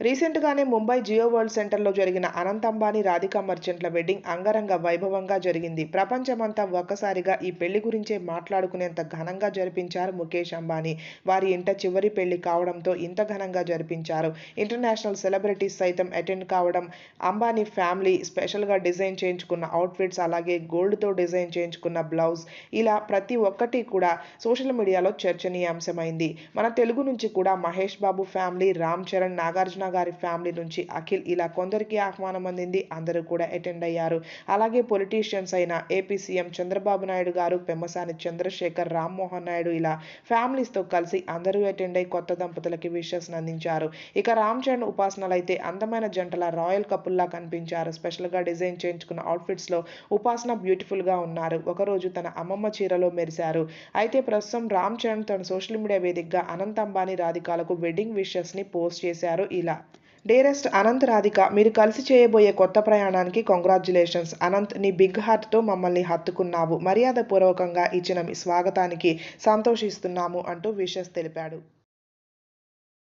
రీసెంట్గానే ముంబై జియో వరల్డ్ సెంటర్లో జరిగిన అనంత్ అంబానీ రాధికా మర్చెంట్ల వెడ్డింగ్ అంగరంగ వైభవంగా జరిగింది. ప్రపంచమంతా ఒక్కసారిగా ఈ పెళ్ళి గురించే మాట్లాడుకునేంత ఘనంగా జరిపించారు ముఖేష్ అంబానీ. వారి ఇంట చివరి పెళ్ళి కావడంతో ఇంత ఘనంగా జరిపించారు. ఇంటర్నేషనల్ సెలబ్రిటీస్ సైతం అటెండ్ కావడం అంబానీ ఫ్యామిలీ స్పెషల్గా డిజైన్ చేయించుకున్న అవుట్ఫిట్స్ అలాగే గోల్డ్తో డిజైన్ చేయించుకున్న బ్లౌజ్ ఇలా ప్రతి ఒక్కటి కూడా సోషల్ మీడియాలో చర్చనీయాంశమైంది. మన తెలుగు నుంచి కూడా మహేష్ బాబు ఫ్యామిలీ రామ్ చరణ్ నాగార్జున గారి ఫ్యామిలీ నుంచి అఖిల్ ఇలా కొందరికి ఆహ్వానం అందింది. అందరూ కూడా అటెండ్ అయ్యారు. అలాగే పొలిటీషియన్స్ అయిన ఏపీ సీఎం చంద్రబాబు నాయుడు గారు పెమ్మసాని చంద్రశేఖర్ రామ్మోహన్ నాయుడు ఇలా ఫ్యామిలీస్తో కలిసి అందరూ అటెండ్ అయి కొత్త దంపతులకి విషెస్ అందించారు ఇక రామ్ చరణ్ ఉపాసనలు అయితే అందమైన జంటల రాయల్ కపుల్లా కనిపించారు. స్పెషల్గా డిజైన్ చేయించుకున్న అవుట్ఫిట్స్లో ఉపాసన బ్యూటిఫుల్గా ఉన్నారు. ఒకరోజు తన అమ్మమ్మ చీరలో మెరిశారు. అయితే ప్రస్తుతం రామ్ చరణ్ తన సోషల్ మీడియా వేదికగా అనంత్ అంబానీ రాధికాలకు వెడ్డింగ్ విషెస్ని పోస్ట్ చేశారు. ఇలా డేరెస్ట్ అనంత్ రాధిక మీరు కలిసి చేయబోయే కొత్త ప్రయాణానికి కంగ్రాచులేషన్స్ అనంత్ నీ బిగ్ హార్ట్తో మమ్మల్ని హత్తుకున్నావు. మర్యాదపూర్వకంగా ఇచ్చిన మీ స్వాగతానికి సంతోషిస్తున్నాము అంటూ విషెస్ తెలిపాడు.